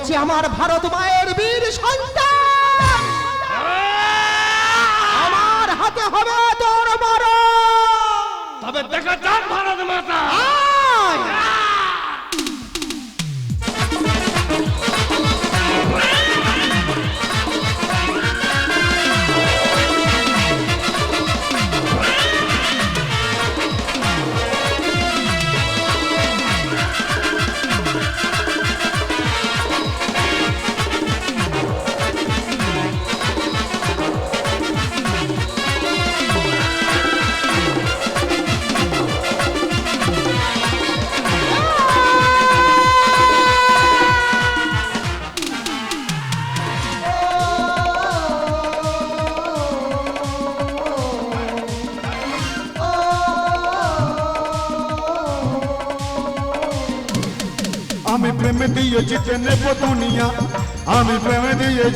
হচ্ছে আমার ভারত মায়ের বীর সন্তান। আমার হাতে হবে তোর মরণ। তবে দেখা যাক ভারত মাতা।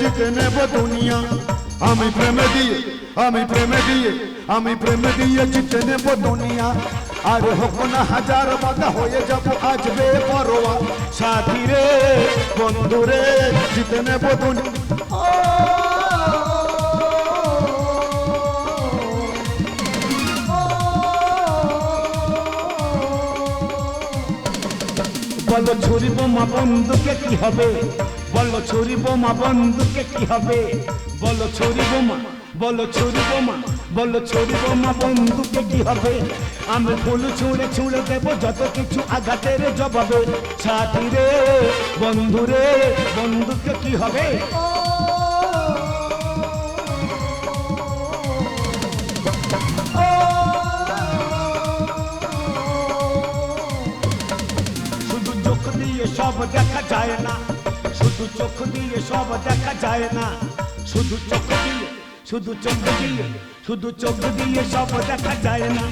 জিতে নেব দুনিয়া। আমি প্রেমে দিয়ে, আমি প্রেমে দিয়ে, আমি প্রেমে দিয়ে জিতে নেব দুনিয়া। আর হোক না হাজার বাধা হয়ে যাব আজ বেপরোয়া। সাথী রে, বন্ধু রে, জিতে নেব দুনিয়া। বলো ছুরি বোমা বন্ধুকে কি হবে? বলো ছুরি বোমা বন্ধুকে কি হবে? বলো ছুরি বোমা, বলো ছুরি বোমা, বলো ছুরি বোমা বন্ধুকে কি হবে? আমি ফুল ছুঁড়ে ছুঁড়ে দেবো যত কিছু আঘাতের জবাবে। সাথী রে, বন্ধু রে বন্ধুকে কি হবে? সব দেখা যায় না। শুধু চোখ দিয়ে সব দেখা যায় না। শুধু চোখ দিয়ে, শুধু চোখ দিয়ে, শুধু চোখ দিয়ে সব দেখা যায় না।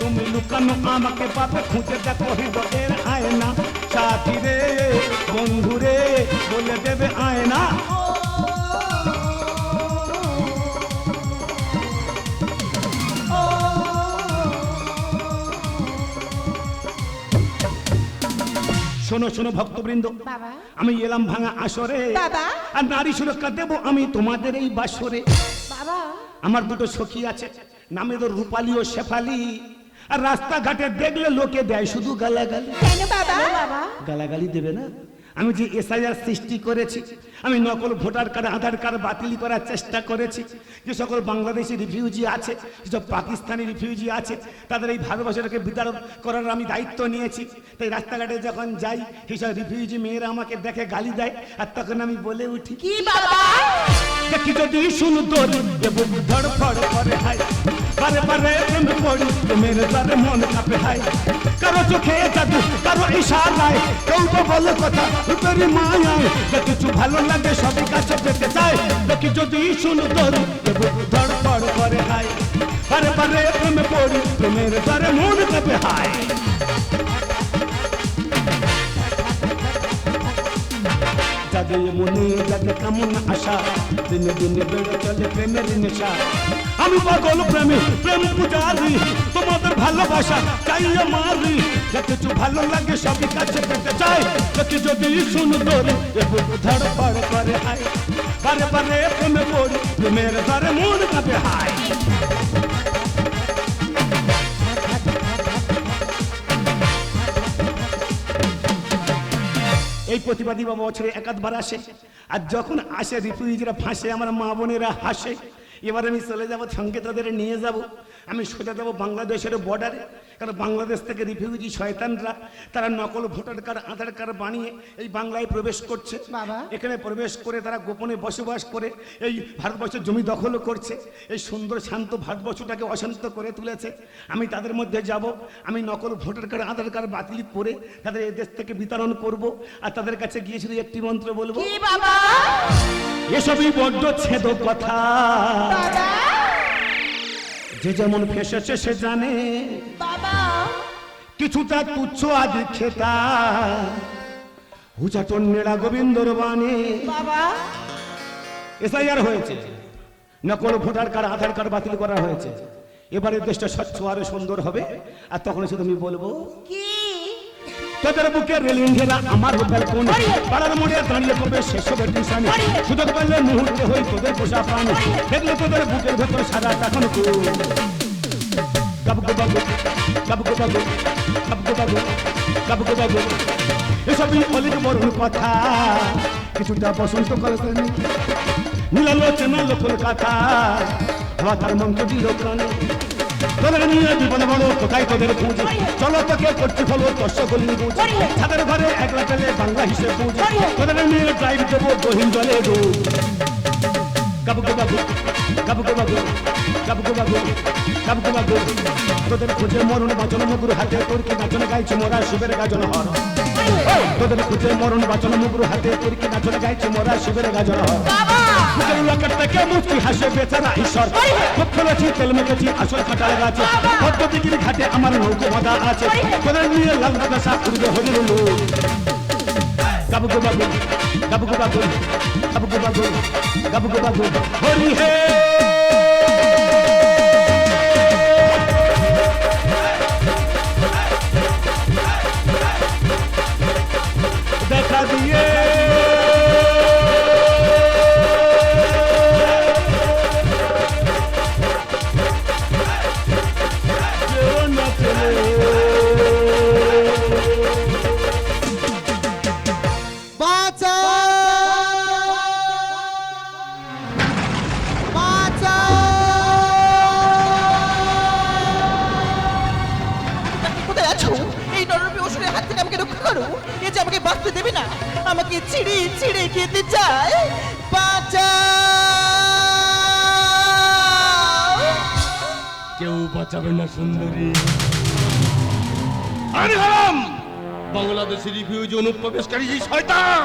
তুমি লুকানো আমাকে পাবে, খুঁজে দেখো হৃদয়ের আয়না। সাথী রে, বন্ধু রে, বলে দেবে আয়না। শোনো শোনো ভক্তবৃন্দ। আমি এলাম ভাঙা আসরে। আর নারী সুরক্ষা দেবো আমি তোমাদের এই বাসরে। বাবা। আমার দুটো সখী আছে নামে তো রূপালী ও শেফালি। আর রাস্তাঘাটে দেখলে লোকে দেয় শুধু গালাগালি। গালাগালি দেবে না। আমি যে এসআইআর সৃষ্টি করেছি আমি নকল ভোটার কার্ড আধার কার্ড বাতিল করার চেষ্টা করেছি। যে সকল বাংলাদেশি রিফিউজি আছে যেসব পাকিস্তানি রিফিউজি আছে তাদের এই ভারতবর্ষটাকে বিতাড়ন করার আমি দায়িত্ব নিয়েছি। তাই রাস্তাঘাটে যখন যাই সেসব রিফিউজি মেয়েরা আমাকে দেখে গালি দেয় আর তখন আমি বলে উঠি কি বাবা? দেখি যদি সুন্দর ধড়ফড় করে হাই বারে বারে প্রেম পড়ি মেরে তারে মন কাঁপে হাই কারও চোখে জাদু কারও ইশারায় কেউ তো বলে কথা তোর মায়ায় যে কিছু ভালো লাগে, সবই কাছে পেতে চায় দেখি যদি সুন্দর তোর ধড়পড় করে হাই আরে বারে প্রেমে পড়ি, প্রেমের তারে মন কাঁপে হাই আশা দিনে আমি পাগল প্রেমী, প্রেম পূজারি, তোমাদের ভালোবাসা চাই আমারি যা কিছু ভালো লাগে, সবই কাছে পেতে চাই। দেখি যদি সুন্দর এবং ধড়ফড় করে হাই বারে বারে প্রেমে পড়ি, প্রেমের দ্বারে মন কাঁপে এই প্রতিবাদী বাবা বছরে একাধবার আসে। আর যখন আসে রিফিউজিরা ফাঁসে, আমার মা বোনেরা হাসে। এবার আমি চলে যাব সঙ্গে তাদের নিয়ে যাব। আমি সোজা যাব বাংলাদেশের বর্ডারে কারণ বাংলাদেশ থেকে রিফিউজি শয়তানরা তারা নকল ভোটার কার্ড আধার কার্ড বানিয়ে এই বাংলায় প্রবেশ করছে। বাবা। এখানে প্রবেশ করে তারা গোপনে বসবাস করে এই ভারতবর্ষের জমি দখল করছে। এই সুন্দর শান্ত ভারতবর্ষটাকে অশান্ত করে তুলেছে। আমি তাদের মধ্যে যাব। আমি নকল ভোটার কার্ড আধার কার্ড বাতিল করে তাদের এই দেশ থেকে বিতরণ করব। আর তাদের কাছে গিয়ে শুধু একটি মন্ত্র বলব এসবই বড্ড ছেদ কথা। বাবা। যে যেমন ফেসেছে সে জানে। বাবা। কিছুটা তুচ্ছ আদি খেতা। হুচাটন নেড়া গোবিন্দর বানে বাবা। এসআইআর হয়েছে। নকল ভোটার কার্ড আধার কার্ড বাতিল করা হয়েছে। এবারে দেশটা স্বচ্ছ আরও সুন্দর হবে। আর তখন শুধু আমি বলব কি? তোদের বুকে রেলিং ঘেরা আমার ব্যালকনি পাড়ার মোড়ে দাঁড়িয়ে শেষ হবে টিউশন সুযোগ পেলে মুহূর্তে হই তোদের পোষা প্রাণী। দেখলে তোদের বুকের ভেতর সারা তখন গাবগো বাবু গাবগো বাবু গাবগো বাবু গাবগো বাবু। এসবই অলিক মরুন কথা। কিছুটা বসন্ত কলকাতা নীলালোচনা লোকল কথা। হওয়া তার মন্ত্র দিল প্রাণে তোদের নিয়ে জীবন বড় কোথায় তোদের পুঁজি? চলো তোকে করতে হলো দর্শক গল্লি বুঝ ছাদের ঘরে একলা পেলে বাংলা হিসেবে বুঝ তোদের নিয়ে ড্রাইভ দেবো বহিন জলে ডুব গাবুকে বাবু বাবু গাবুকে বাবু গাবুকে বাবু। তোদের খুঁজে মরণ বাঁচন মুগুর হাতে তোর কি নাচন গাইছে মোরা শিবের গাজন হর? তোদের খুঁজে মরণ বাঁচন মুগুর হাতে তোর কি নাচন গাইছে মোরা শিবের গাজন হর? বুকের লকেট থেকে মুচকি হাসে বেচারা ঈশ্বর। খুব খেলেছি তেল মেখেছি আসল খাটাল গাছে। পদ্ধতিগির ঘাটে আমার নৌকো বাঁধা আছে। তোদের নিয়ে লাল বাতাসা উড়বে হরির লোক গাবুকে বাবু গাবুকে বাবু গাবুকে বাবু গাবুকে বাবু হরি হে আছো? এই নররূপী অসুরের হাত থেকে আমাকে রক্ষা করো। এ যে আমাকে বাঁচতে দেবে না আমাকে ছিঁড়ে ছিঁড়ে খেতে চায়। বাঁচা কেউ বাঁচাবে না সুন্দরী। আরে হারাম বাংলাদেশের রিফিউজি অনুপ্রবেশকারী এই শয়তান।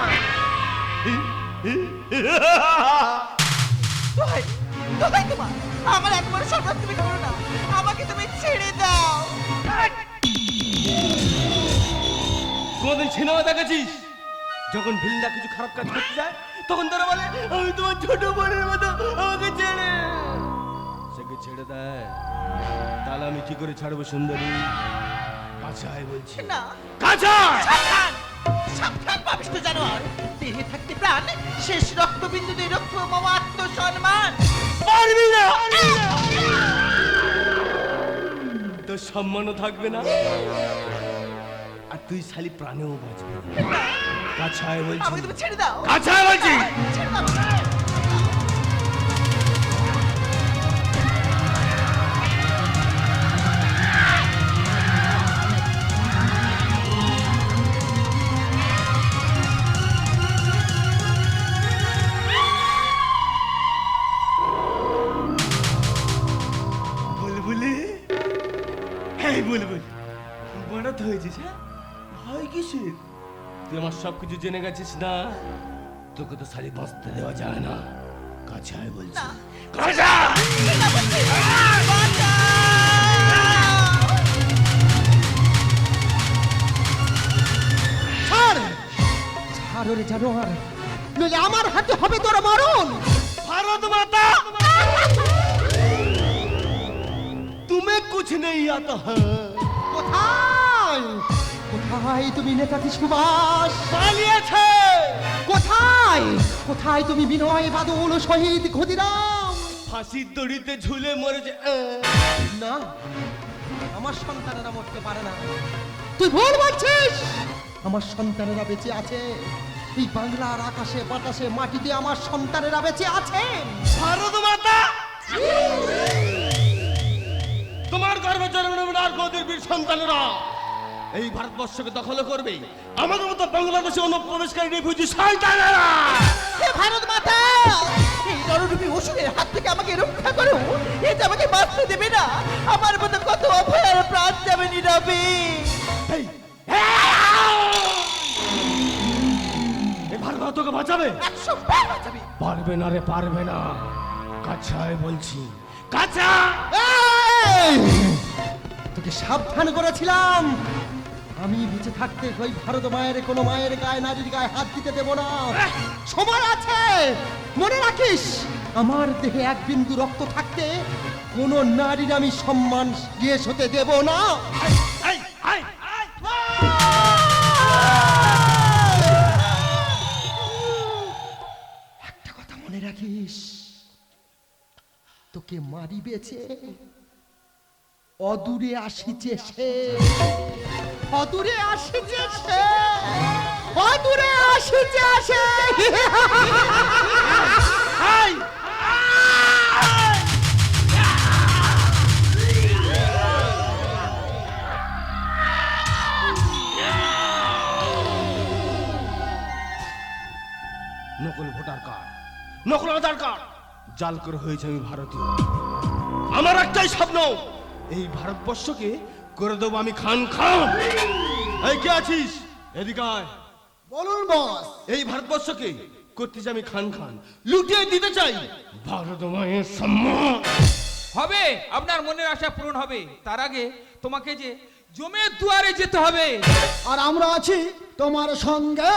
তোমার। আমার একবার সর্বাস তুমি করো না। কোনদিন সিনেমা দেখেছিস? যখন ভিল্লা কিছু খারাপ কাজ করতে যায় তখন তারা বলে আমি তোমার ছোট বোনের মতো আমাকে ছেড়ে সেকে ছেড়ে দেয়। তাহলে আমি কি করে ছাড়বো সুন্দরী? কাছায় বলছি। না। কাছায়! সাবধান! পাপিষ্ট জানোয়ার। দেহে থাকতে প্রাণ শেষ রক্তবিন্দুতে রক্ষ মম আত্মসম্মান। পারবি না! তোর সম্মানও থাকবে না। আর তুই শালি প্রাণেও বাঁচবি। কাছায় বলছি। ছেড়ে দাও। কাছায় বলছি। সব কিছু জেনে গেছিস না? তোকে তো শাড়ি বাঁচতে দেওয়া যায় না। কাছে আয় বলছি কাছে আমার হাতে হবে তোর মরণ। ভারত মাতা! তুমি কুছ নেই আতা। কোথায়? কোথায় তুমি নেতাজি সুভাষ পালিয়েছে! কোথায়? কোথায় তুমি বিনয় বাদল শহীদ ক্ষুদিরাম? ফাঁসির দড়িতে ঝুলে আহ। না আমার সন্তানেরা মরতে পারে না। তুই ভুল বলছিস! আমার সন্তানেরা বেঁচে আছে। এই বাংলার আকাশে বাতাসে মাটিতে আমার সন্তানেরা বেঁচে আছে। ভারত মাতা! তোমার গর্ভে জন্ম নেবে আর গদির বীর সন্তানেরা। এই ভারতবর্ষকে দখল করবে। আমাদের মতো বাংলাদেশে অনুপ্রবেশকারী রিফিউজি শয়তানেরা! হে ভারত মাতা এই নররূপী অসুরের হাত থেকে আমাকে রক্ষা করো। এতে আমাকে বাঁচতে দেবে না আমার মতো কত অভয়ার প্রাণ যাবে নীরবে। এই এই ভারত তোকে বাঁচাবে? একশো বার বাঁচাবে। পারবে না রে পারবে না। কাছায় বলছি কাছা এই! তোকে সাবধান করেছিলাম। আমি বেঁচে থাকতে ওই ভারত মায়ের কোনো মায়ের গায়ে নারীর গায়ে হাত দিতে দেব না। সময় আছে! মনে রাখিস আমার দেহে এক বিন্দু রক্ত থাকতে কোনো নারীর আমি সম্মান শেষ হতে দেব না। একটা কথা মনে রাখিস তোকে মারি বেছে অদূরে আসিছে সে। অদূরে আসিছে সে অদূরে আসিছে সে। নকল ভোটার কার্ড, নকল আধার কার্ড। জাল করে হয়েছে আমি ভারতীয়। আমার একটাই স্বপ্ন, এই ভারতবর্ষকে করে দেবো আমি খান খান। এই কে আছিস? এদিকে আয়। বলুন বস। এই ভারতবর্ষকে করতে চাই আমি খান খান। লুটিয়ে দিতে চাই ভারত মায়ের সম্মান। হবে আপনার মনের আশা পূরণ হবে। তার আগে তোমাকে যে জমের দুয়ারে যেতে হবে। আর আমরা আছি তোমার সঙ্গে।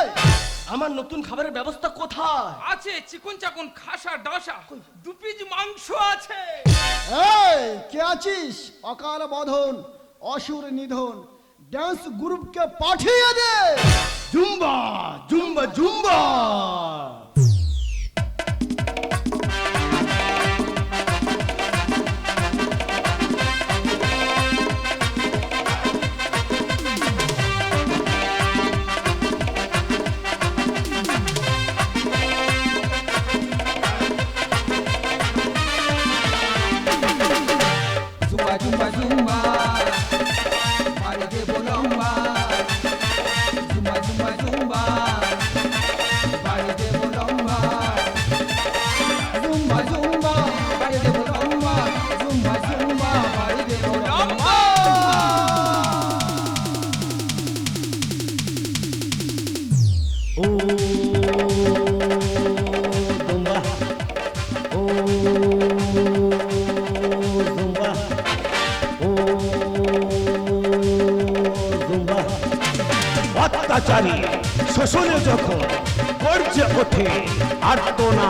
আমার নতুন খাবারের ব্যবস্থা কোথায়? আছে চিকন চাকন খাসা ডাসা দু পিস মাংস আছে। এই কে আছিস? অকাল বধন। অসুর নিধন ড্যান্স গ্রুপকে পাঠিয়ে দে। Zumba Zumba Zumba. জুম্বা অত্যাচারী শোষণে যখন গর্জে ওঠে আর্তনা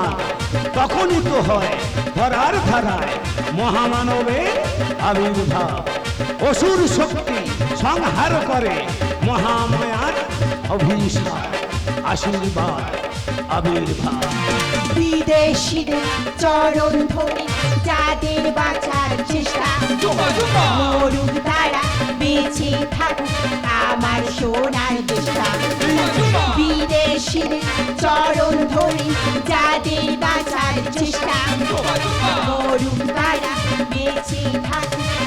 তখনই তো হয় ধরার ধারায় মহামানবের আবির্ভাব। অসুর শক্তি সংহার করে মহামায়ার অভিশাপ আশীর্বাদ আবির্ভাব। বিদেশিদের চরণ ধরে যাদের বাঁচার চেষ্টা মরুক তারা বেঁচে থাকুক আমার সোনার দেশটা বিদেশির চরণ ধরি যাদের বাঁচার চেষ্টা মরুক তারা বেঁচে থাকুক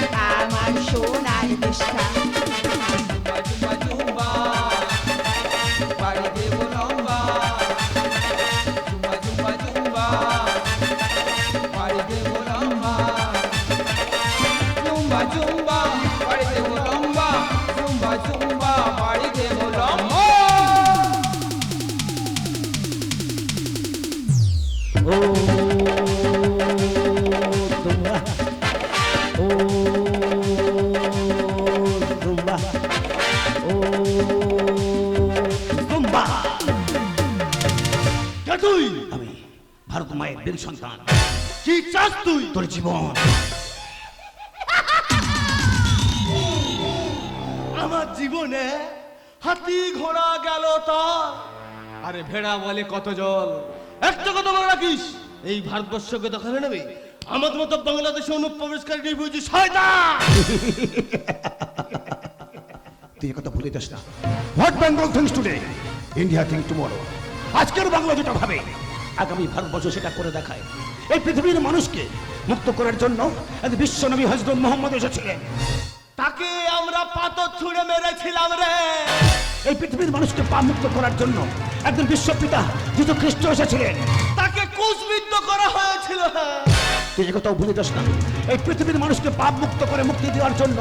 কে তুই? আমি ভারত মায়ের বীর সন্তান। কি চাস তুই? তোর জীবন। আমার জীবনে হাতি ঘোড়া গেল তার। আরে ভেড়া বলে কত জল। একটা কথা মনে রাখিস। এই ভারতবর্ষকে দখলে নেবে? আমাদের মতো বাংলাদেশে অনুপ্রবেশকারী বুঝি শয়তান। তুই কথা ভুলে যাস না। What Bengal things today? India thing tomorrow. আজকের বাংলা যেটা ভাবে, আগামী ভারতবর্ষ সেটা করে দেখায়। এই পৃথিবীর মানুষকে মুক্ত করার জন্য বিশ্ব বিশ্বনবী হজরত মোহাম্মদ এসেছিলেন। তাকে আমরা পাথর ছুঁড়ে মেরেছিলাম রে। এই পৃথিবীর মানুষকে পা মুক্ত করার জন্য একজন বিশ্বপিতা যিশু খ্রিস্ট এসেছিলেন। তাকে কুশবিদ্ধ করা হয়েছিল তুই একথাও ভুলে যাস না। এই পৃথিবীর মানুষকে পাপ মুক্ত করে মুক্তি দেওয়ার জন্য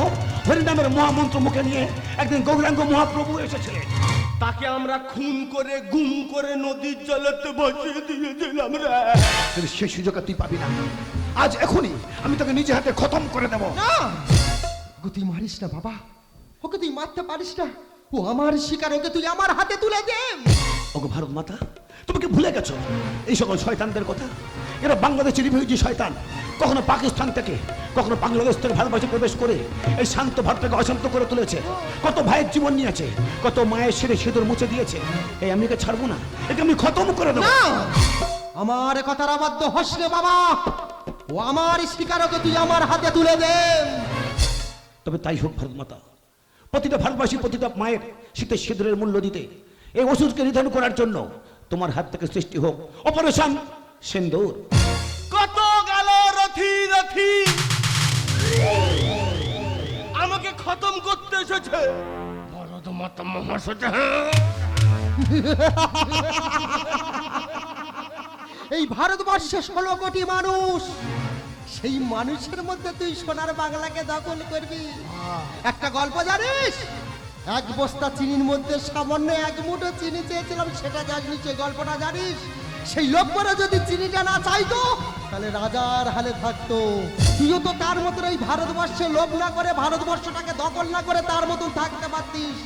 হরিনামের মহামন্ত্র মুখে নিয়ে একদিন গৌরাঙ্গ মহাপ্রভু এসেছিলেন। তাকে আমরা খুন করে গুম করে নদীর জলেতে বসিয়ে দিয়েছিলাম রে। কিন্তু সেই সুযোগ তুই পাবি না। আজ এখনই আমি তোকে নিজে হাতে খতম করে দেব। না! ওকে তুই মারিস না বাবা। ওকে তুই মারতে পারিস না। ও আমার শিকার ওকে তুই আমার হাতে তুলে দে। ওগো ভারত মাতা তুমি কি ভুলে গেছো? এই সকল শয়তানদের কথা? এরা বাংলাদেশের রিভিউজি শয়তান। কখনো পাকিস্তান থেকে কখনো বাংলাদেশ থেকে ভারতবর্ষে প্রবেশ করে এই শান্ত ভারতকে অশান্ত করে তুলেছে। কত ভাইয়ের জীবন নিয়েছে কত মায়ের শিরে সিঁদুর মুছে দিয়েছে। এই আমি একে ছাড়বো না একে আমি খতম করে দেবো। আমার কথার আবদ্ধ হসলে বাবা। ও আমার স্পিকারকে তুই আমার হাতে তুলে দে। তবে তাই হোক ভারত মাতা। প্রতিটা ভারতবাসী প্রতিটা মায়ের শীতের সিঁদুরের মূল্য দিতে এই ওষুধকে নিধন করার জন্য তোমার হাত থেকে সৃষ্টি হোক। অপারেশন সিন্দুর। কত গেল রথি রথি। আমাকে খতম করতে এসেছে। ভরত মাতা মহাসচা এই ভারতবর্ষে ষোলো কোটি মানুষ। সেই মানুষের মধ্যে তুই সোনার বাংলাকে দখল করবি। একটা গল্প জানিস? এক বস্তা চিনির মধ্যে সামান্য এক মুঠো চিনি চেয়েছিলাম সেটা জানিস সেই গল্পটা জানিস? সেই লোকগুলো যদি চিনিটা না চাইতো তাহলে রাজার হালে থাকতো। তুইও তো তার মতন এই ভারতবর্ষে লোভ না করে ভারতবর্ষটাকে দখল না করে তার মতন থাকতে পারতিস।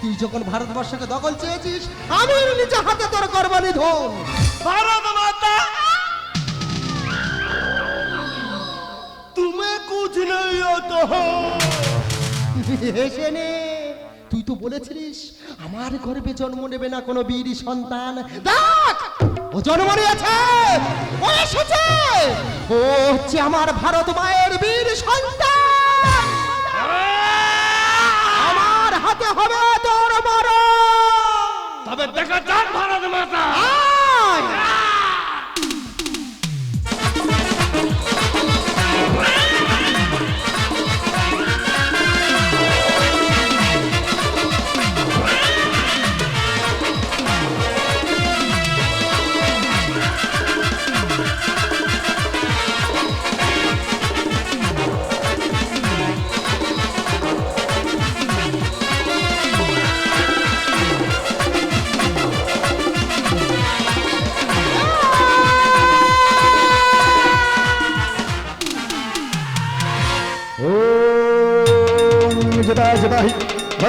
তুই যখন ভারতবর্ষকে দখল চেয়েছিস আমি নিজে হাতে তোর করব নিধন ভারত মাতা! তুমি কুছ নেই তো হেসে নে। তুই তো বলেছিলিস আমার গর্বে জন্ম নেবে না কোনো বীর সন্তান। দেখ ও জন্ম নিয়েছে ও এসেছে। ও হচ্ছে আমার ভারত মায়ের বীর সন্তান। আমার হাতে হবে তোর মরণ। তবে দেখা যাক ভারত মাতা।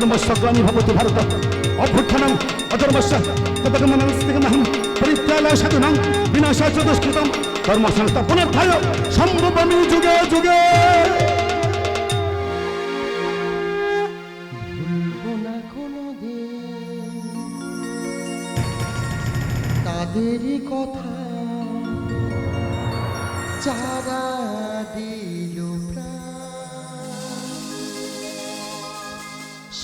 গ্লানি ভবতি ভারত অভ্যুত্থানম অধর্মস্য তদগমনং স্থিতমহং পরিত্যালয় সাধুনাং বিনাশায় চ দুষ্কৃতম ধর্ম সংস্থাপনার্থায় সম্ভবমি যুগে যুগে তাদেরই কথা যারা দিল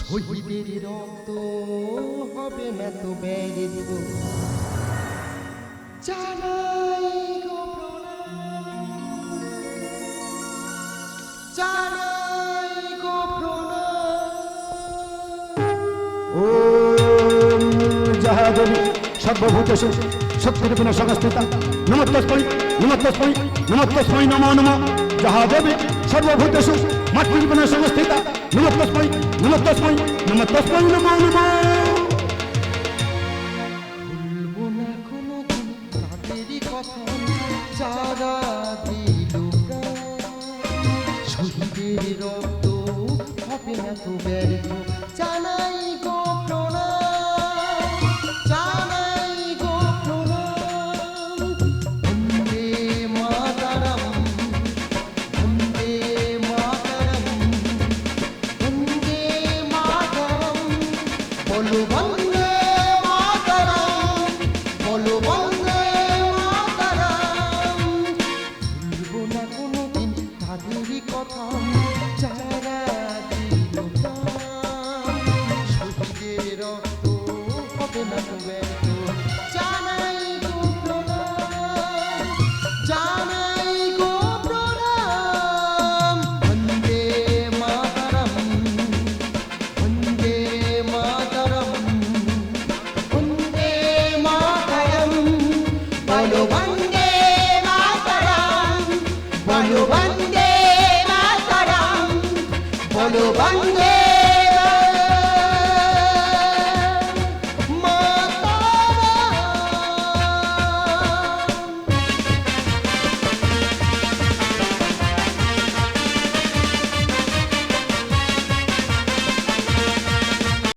শহীদের রক্ত হবে না তো ব্যয়িত জানাই সংস্থিতা। নমস্তস্মৈ নমস্তস্মৈ নমস্তস্মৈ নমো নম। জাহাদেবী সর্বভূতেষু মাতৃরূপেণ সংস্থিতা। Nulat mas poin, nulat mas poin, nulat mas poin, lemah lemah.